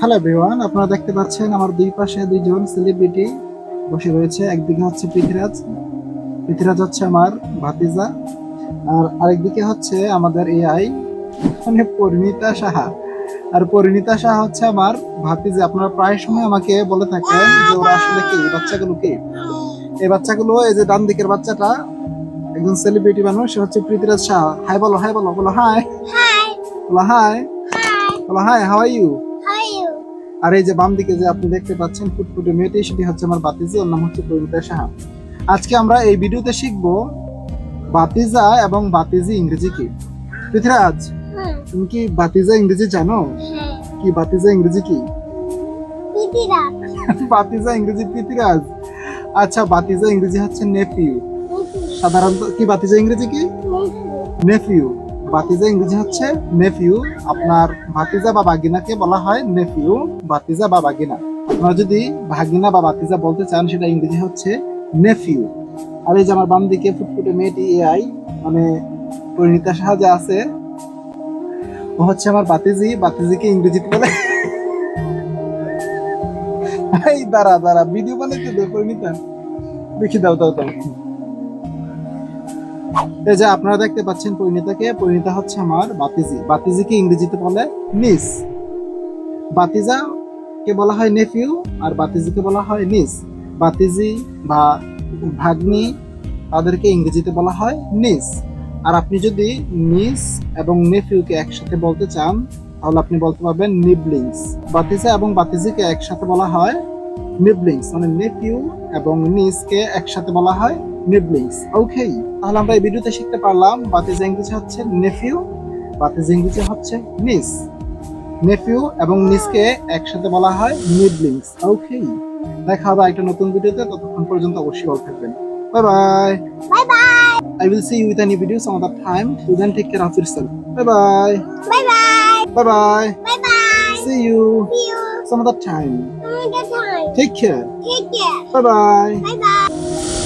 Hello everyone আপনারা দেখতে পাচ্ছেন আমার দুই পাশে দুইজন সেলিব্রিটি বসে রয়েছে। একদিকে হচ্ছে পৃথ্বীরাজ। পৃথ্বীরাজ হচ্ছে আমার ভাতিজা। আর আরেকদিকে হচ্ছে আমাদের এআই মানে পরিণীতা সাহা। আর পরিণীতা সাহা হচ্ছে আমার ভাতিজা। আপনারা প্রায় সময় আমাকে বলে থাকেন যে ওরা আসলে কি? বাচ্চাগুলো কি? এই বাচ্চাগুলো এই যে ডান দিকের বাচ্চাটা একজন সেলিব্রিটি মানুষ সে হচ্ছে পৃথ্বীরাজ সাহা। হাই বলো হাই বলো বলো হাই. বলো হাই. বলো হাই হাউ আর ইউ? আর এই যে বাম দিকে যে আপনি দেখতে পাচ্ছেন ফুটফুটে মেয়েটি সেটি হচ্ছে আমার বাতিজি ওর নাম হচ্ছে পরিমিতা সাহা। আজকে আমরা এই ভিডিওতে শিখব বাতিজা এবং বাতিজি ইংরেজি কি। পৃথ্বীরাজ হুম তুমি কি বাতিজা ইংরেজি জানো? হ্যাঁ। কি বাতিজা ইংরেজি কি? বাতিজা ইংরেজি পৃথ্বীরাজ। আচ্ছা বাতিজা ইংরেজি হচ্ছে নেফিউ। সাধারণত কি বাতিজা ইংরেজি কি? নেফিউ। বাতিজা ইংরেজি হচ্ছে নেফিউ আপনার ভাতিজা বা বাগিনাকে বলা হয় নেফিউ ভাতিজা বা বাগিনা আপনারা যদি ভাগিনা বা বাতিজা বলতে চান, সেটা ইংরেজি হচ্ছে নেফিউ আর এই যে আমার বাম দিকে ফুটফুটে মেয়েটি এআই মানে পরিণীতা সাহায্যে আছে, ও হচ্ছে আমার বাতিজি বাতিজিকে ইংরেজিতে বলে এই দাঁড়া দাঁড়া ভিডিও বানাইতে দে পরিণীতা। দেখি দাও দাও দাও। এই যে আপনারা দেখতে পাচ্ছেন পরিণীতাকে, পরিণীতা হচ্ছে আমার বাতিজি। বাতিজিকে ইংরেজিতে বলে নিস। বাতিজা কে বলা হয় নেফিউ আর বাতিজিকে বলা হয় নিস। বাতিজি বা ভাগ্নি তাদেরকে ইংরেজিতে বলা হয় নিস। আর আপনি যদি নিস এবং নেফিউকে একসাথে বলতে চান, তাহলে আপনি বলতে পারবেন নিবলিংস। বাতিজা এবং বাতিজিকে একসাথে বলা হয় নিবলিংস মানে নেফিউ এবং নিসকে একসাথে বলা হয় নিবলিংস। ওকে তাহলে আমরা এই ভিডিওতে শিখতে পারলাম বাতিজ ইংলিশে হচ্ছে নেফিউ বাতিজ ইংলিশে হচ্ছে নিস। নেফিউ এবং নিসকে একসাথে বলা হয় নিবলিংস। ওকে দেখা হবে একটা নতুন ভিডিওতে ততক্ষণ পর্যন্ত অবশ্যই ভালো থাকবেন। Bye bye bye bye I will see you with any video some other time to then take care of yourself bye bye bye bye bye bye see you some other time some other time take care take care bye bye bye bye